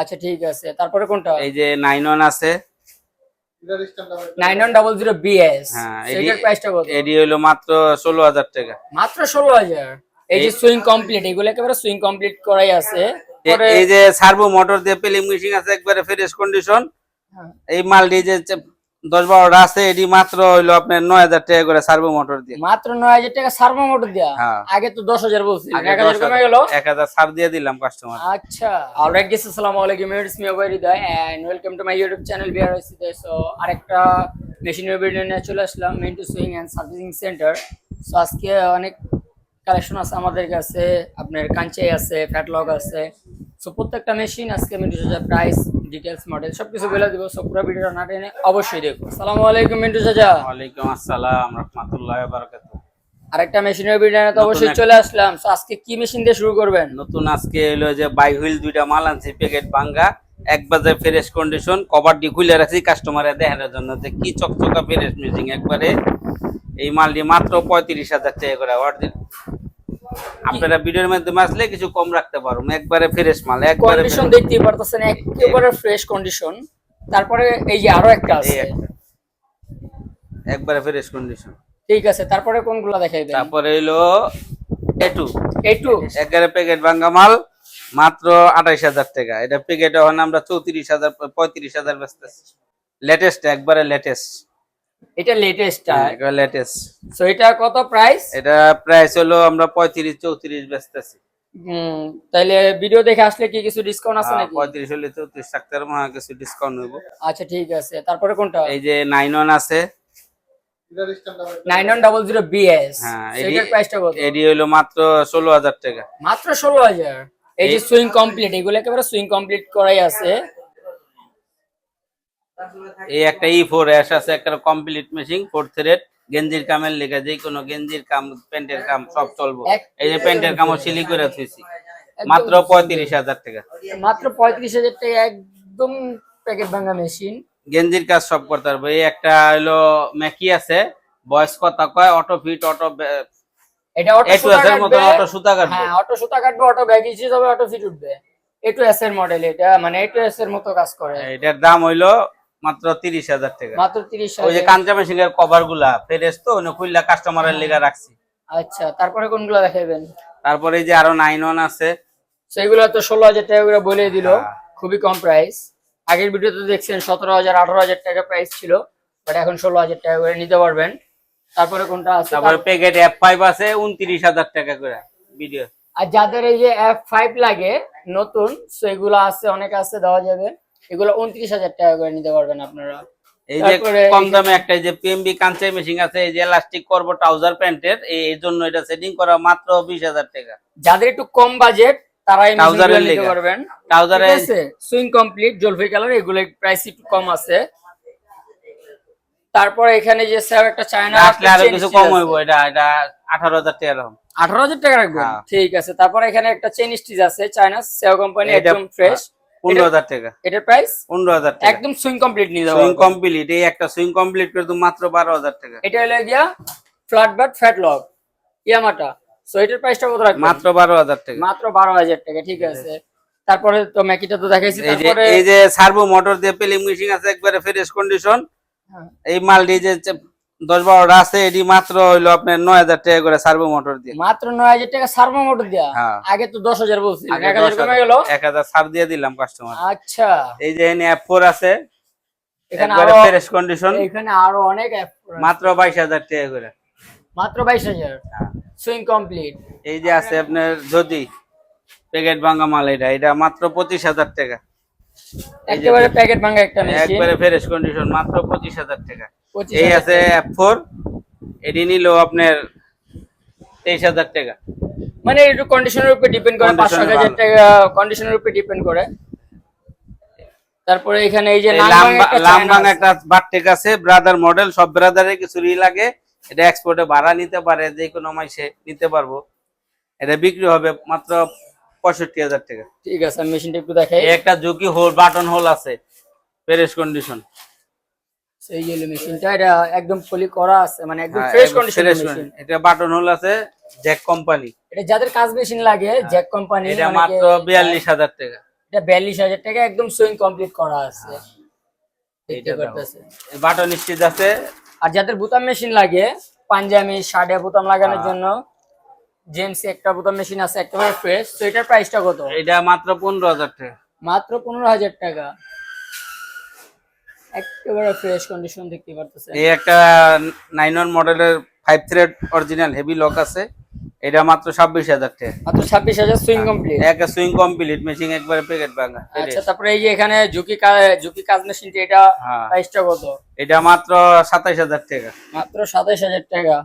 আচ্ছা ঠিক আছে। তারপরে কোনটা? এই যে নাইন ওয়ান আছে। Nine one double zero BS. হ্যাঁ এটার প্রাইসটা কত? এডি হইল মাত্র ষোলো হাজার টাকা। মাত্র ষোলো হাজার? এই যে সুইং কমপ্লিট এগুলো একেবারে সুইং কমপ্লিট করাই আছে। এই যে সার্ভো মোটর দিয়ে পেলিং মেশিন আছে একবারে ফ্রেশ কন্ডিশন হ্যাঁ। এই মালটি যে দশ বারোটা আছে এটি মাত্র হইল আপনার নয় হাজার টাকা করে সার্ভো মোটর দিয়ে। মাত্র নয় হাজার টাকা সার্ভো মোটর দেওয়া হ্যাঁ। আগে তো দশ হাজার বলছি এক হাজার ছাড় দিয়ে দিলাম কাস্টমার আচ্ছা। অলরাইট গেস আসসালামু আলাইকুম it's me over Hridoy and welcome to my YouTube channel BR so আরেকটা মেশিনের ভিডিও নিয়ে চলে আসলাম men to sewing and servicing centre so আজকে অনেক কালেকশন আছে আমাদের কাছে আপনার কাঞ্চাই আছে ফ্যাটলগ আছে সো প্রত্যেকটা মেশিন আজকে মিন্টু চাচা প্রাইস ডিটেলস মডেল সবকিছু বলে দিব। সো পুরো ভিডিওটা না টেনে অবশ্যই দেখো। আসসালামু আলাইকুম মিন্টু চাচা। ওয়ালাইকুম আসসালাম রহমতুল্লাহ বারাকাত আরেকটা মেশিনের ভিডিও তো অবশ্যই চলে আসলাম। সো আজকে কি মেশিন দিয়ে শুরু করবেন? নতুন আজকে হলো যে বাই হুইল দুইটা মাল আনছি প্যাকেট ভাঙ্গা। এক বাজার ফ্রেশ কন্ডিশন কভারটি খুলে রাখছি কাস্টমারের দেখানোর জন্য যে কি চকচকা ফ্রেশ মিউজিং একবারে। এই মালটি মাত্র পঁয়ত্রিশ হাজার টাকা করে অর্ধেক আপনারা ভিডিওর মাধ্যমে আসলে কিছু কম রাখতে পারব একবারে ফ্রেশ মাল একবারে কন্ডিশন দেখতেই পারতেছেন একেবারে ফ্রেশ কন্ডিশন তারপরে এই যে আরও একটা আছে। একবারে ফ্রেশ কন্ডিশন ঠিক আছে তারপরে কোনগুলো দেখাইবেন তারপরে হইল এটু একটু একবারে প্যাকেট ভাঙ্গা মাল মাত্র আঠাইশ হাজার টাকা। এটা প্যাকেট এখন আমরা চৌত্রিশ হাজার পঁয়ত্রিশ হাজার বেচতেছি। লেটেস্ট একবারে লেটেস্ট এটা লেটেস্টটা একবারে লেটেস্ট সো এটা কত প্রাইস এটা প্রাইস হলো আমরা পঁয়ত্রিশ চৌত্রিশ বেচতেছি। তাহলে ভিডিও দেখে আসলে কি কিছু ডিসকাউন্ট আছে নাকি? পঁয়ত্রিশ হলে চৌত্রিশ থাকতে পারব হ্যাঁ, কিছু ডিসকাউন্ট হইব। আচ্ছা ঠিক আছে। তারপরে কোনটা? এই যে নাইন ওয়ান আছে। নাইন ওয়ান ডাবল বিএস হ্যাঁ এটার প্রাইসটা কত? এডি হইল মাত্র ষোলো হাজার টাকা। মাত্র ষোলো হাজার। এই যে সুইং কমপ্লিট এগুলো একেবারে সুইং কমপ্লিট করাই আছে। এই একটা ই ফোর অ্যাশ আছে একটা কমপ্লিট মেশিন ফোর থ্রেড গেঞ্জির কামের লেগে যে কোনো গেঞ্জির কাম প্যান্টের কাম সব চলবো। এই যে প্যান্টের কামও সিলি করে থুইছি। মাত্র পঁয়ত্রিশ হাজার টাকা। মাত্র পঁয়ত্রিশ হাজার টাকা একদম প্যাকেট ভাঙা মেশিন গেঞ্জির কাজ সব করতে পারব। এই একটা হলো ম্যাকি আছে বয়স কথা কয়? অটো ফিট অটো এটা অটো এটু সুতা এর মতো অটো সুতা কাটবে। হ্যাঁ অটো সুতা কাটবে অটো ব্যাগ ইজি হবে অটো ফিট উঠবে। এটু এস এর মডেল এটা মানে এটু এস এর মতো কাজ করে। এটার দাম হইল মাত্র তিরিশ হাজার টাকা। মাত্র তিরিশ ওই যে কাঞ্চা মেশিন এর কভারগুলা ফেরেস তো ওনে খুললা কাস্টমারের লেগে রাখছি। আচ্ছা তারপরে কোনগুলো দেখাবেন তারপরে এই যে আরও নাইন ওয়ান আছে। সেগুলো তো ষোলো হাজার টাকা করে বলে দিল হ্যাঁ। খুবই কম প্রাইস আগের ভিডিওতে দেখছেন সতেরো হাজার আঠারো হাজার টাকা প্রাইস ছিল বাট এখন ষোলো হাজার টাকা করে নিতে পারবেন। তারপরে কোনটা আছে? তারপরে প্যাকেট ফাইভ আছে উনত্রিশ হাজার টাকা করে ভিডিও আর যাদের এই যে এফ ফাইভ লাগে নতুন সেগুলো আছে অনেক আছে দেওয়া যাবে। এগুলো উনত্রিশ হাজার টাকা করে নিতে পারবেন আপনারা। এই যে তারপরে কম দামে একটা যে পিএমবি কাঞ্চাই মেশিন আছে এই যে এলাস্টিক করব ট্রাউজার প্যান্টের এই জন্য এটা সেটিং করা মাত্র বিশ হাজার টাকা। যাদের একটু কম বাজেট তারা এই Trouser নিতে পারবেন। ট্রাউজারে সুইং কমপ্লিট জলফাই কালার এগুলো প্রাইস একটু কম আছে। তারপরে এখানে যে স্যার একটা চায়না আসলে আরও কিছু কম হইব এটা এটা আঠারো হাজার টাকা এরকম। আঠারো হাজার টাকা রাখবেন? হ্যাঁ। ঠিক আছে তারপরে এখানে একটা চেন স্টিচ আছে চায়না সেও কোম্পানি একদম ফ্রেশ পনেরো হাজার টাকা। এটার প্রাইস টাকা। একদম সুইং কমপ্লিট নিয়ে যাব সুইং কমপ্লিট এই একটা সুইং কমপ্লিট করে তো মাত্র বারো হাজার টাকা। এটা হলো গিয়া flat but fat lock Yamata. So এটার প্রাইসটা কত রাখবেন? মাত্র বারো হাজার টাকা। মাত্র ঠিক আছে। তারপরে তো ম্যাকিটা তো দেখাইছি এই যে তারপরে এই যে সার্ভো মোটর দিয়ে পেলিং মেশিন আছে একবারে ফ্রেশ কন্ডিশন হ্যাঁ। এই মালটি যে চে- দশ বারোটা আছে এটি মাত্র হইল আপনার নয় হাজার টাকা করে সার্ভো মোটর দিয়ে। মাত্র নয় হাজার টাকা সার্ভো মোটর দেয়া? হ্যাঁ। আগে তো দশ হাজার বলছি এক হাজার ছাড় দিয়ে দিলাম কাস্টমার আচ্ছা। এই যে এনে অ্যাপ ফোর আছে এখানে আরও ফ্রেশ কন্ডিশন এখানে আরও অনেক মাত্র বাইশ হাজার টাকা করে। মাত্র বাইশ হাজার? সুইং কমপ্লিট এই যে আছে আপনার যদি প্যাকেট ভাঙা মাল এটা এটা মাত্র পঁচিশ হাজার টাকা। একেবারে প্যাকেট ভাঙা একটা একবারে ফ্রেশ কন্ডিশন মাত্র পঁচিশ হাজার টাকা। এই আছে এফ ফোর এটি নিল আপনার তেইশ হাজার টাকা। মানে একটু কন্ডিশনের উপর ডিপেন্ড করে পাঁচ হাজার টাকা কন্ডিশনের উপর ডিপেন্ড করে। তারপরে এখানে এই যে লামবাং একটা বাটটেক আছে। ব্রাদার মডেল সব ব্রাদারের কিছু ই লাগে। এটা এক্সপোর্টে ভাড়া নিতে পারে যে কোনো মাসে নিতে পারব। এটা বিক্রি হবে মাত্র পঁয়ষট্টি হাজার টাকা। ঠিক আছে মেশিনটা একটু দেখাই। একটা ঝুঁকি হোল বাটন হোল আছে ফ্রেশ কন্ডিশন সেই যে মেশিনটা এটা একদম ফুলি করা আছে মানে একদম ফ্রেশ কন্ডিশন মেশিন এটা বাটন হোল আছে জ্যাক কোম্পানি এটা যাদের কাজ মেশিন লাগে জ্যাক কোম্পানি এটা মাত্র বিয়াল্লিশ হাজার টাকা। এটা বিয়াল্লিশ হাজার টাকা একদম সুইং কমপ্লিট করা আছে। এইটা দেখো। বাটন স্টিচ আছে। আর যাদের বোতাম মেশিন লাগে পাঞ্জাবি শার্টে বোতাম লাগানোর হ্যাঁ। জন্য জেন্টস একটা বোতাম মেশিন আছে একেবারে ফ্রেশ তো এটার প্রাইসটা কত? এটা মাত্র পনেরো হাজার টাকা। মাত্র পনেরো হাজার টাকা। একেবারে ফ্রেশ কন্ডিশন দেখতে পারতেছেন। এই একটা নাইন ওয়ান মডেলের five thread original heavy lock আছে। এটা মাত্র ছাব্বিশ হাজার টাকা। মাত্র ছাব্বিশ হাজার সুইং কমপ্লিট একটা সুইং কমপ্লিট মেশিং একবারে প্যাকেট ভাঙা আচ্ছা তারপরে এই যে এখানে ঝুঁকি ঝুঁকি কাজ মেশিনটা এটা হ্যাঁ। প্রাইসটা কত? এটা মাত্র সাতাইশ হাজার টাকা। মাত্র সাতাইশ হাজার টাকা।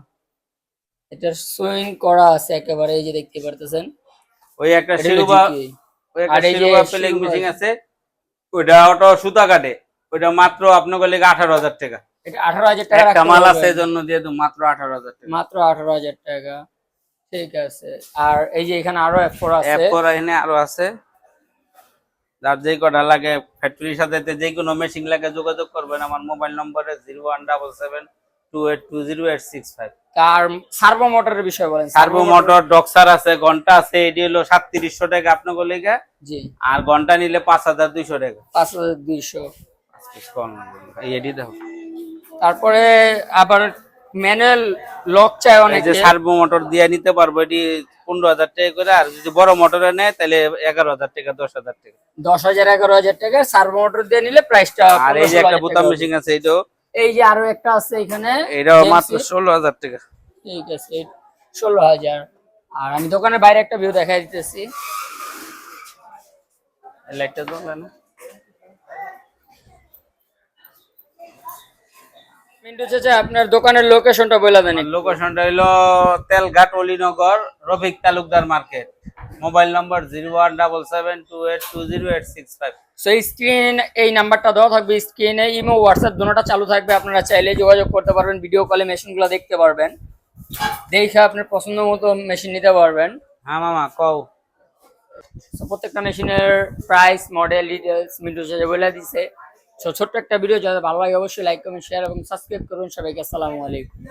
এটার সুইং করা আছে একেবারে এই যে দেখতে পারতেছেন। ওই একটা এটা শিরুবা ওই একটা শিরুবা প্লেং শিরুবা- মেশিন আছে। ওইটা অটো সুতা কাটে। ওইটা মাত্র আপনার গেলে আঠারো হাজার টাকা। এটা আঠারো হাজার টাকা একটা মাল আছে জন্য দিয়ে দেবো মাত্র আঠারো হাজার টাকা। মাত্র আঠারো হাজার টাকা। ঠিক আছে। আর এই যে এখানে আরও আছে। অ্যাপ করা এখানে আরও আছে। যার যেই কটা লাগে ফ্যাক্টরির সাথে যে কোনো মেশিন লাগে যোগাযোগ করবেন। আমার মোবাইল নম্বরে zero one double seven two eight two zero eight six five আর সার্ভো মোটরের বিষয় বলেন। সার্ভো মোটর ডক্সার আছে ঘণ্টা আছে এটি হলো সাতত্রিশশো টাকা আপনাকে লেগে জি। আর ঘণ্টা নিলে পাঁচ হাজার দুইশো টাকা। পাঁচ হাজার দুইশো। তারপরে আবার ম্যানুয়াল লক চাই অনেকে যে সার্ভো মোটর দিয়ে নিতে পারব এটি পনেরো হাজার টাকা করে আর যদি বড় মোটরে নেয় তাহলে এগারো হাজার টাকা দশ হাজার টাকা। দশ হাজার এগারো হাজার টাকা সার্ভো মোটর দিয়ে নিলে প্রাইসটা আর এই যে একটা বোতাম মেশিন আছে এটাও এই যে আরও একটা আছে এখানে এটাও মাত্র ষোলো হাজার টাকা। ঠিক আছে ষোলো হাজার। আর আমি দোকানের বাইরে একটা ভিউ দেখাই দিতেছি। লাইটটা জ্বলে না? মিন্টু চাচা আপনার দোকানের লোকেশনটা বলে দেন। লোকেশনটা হলো Telghat Alinagar Rafiq Talukdar market. Mobile number zero one double seven two eight two zero eight six five. So screen এই নাম্বারটা দেওয়া থাকবে স্ক্রিনে ইমো হোয়াটসঅ্যাপ দুটোটা চালু থাকবে। আপনারা চাইলে যোগাযোগ করতে পারবেন ভিডিও কলে মেশিনগুলো দেখতে পারবেন। দেখে আপনার পছন্দ মতো মেশিন নিতে পারবেন। হ্যাঁ মামা কও। প্রত্যেকটা মেশিনের প্রাইস মডেল ডিটেলস মিন্টু চাচা বলে দিছে। ছোট্ট একটা ভিডিও যাদের ভালো লাগে অবশ্যই লাইক কমেন্ট শেয়ার এবং সাবস্ক্রাইব করুন সবাইকে। আসসালামু আলাইকুম।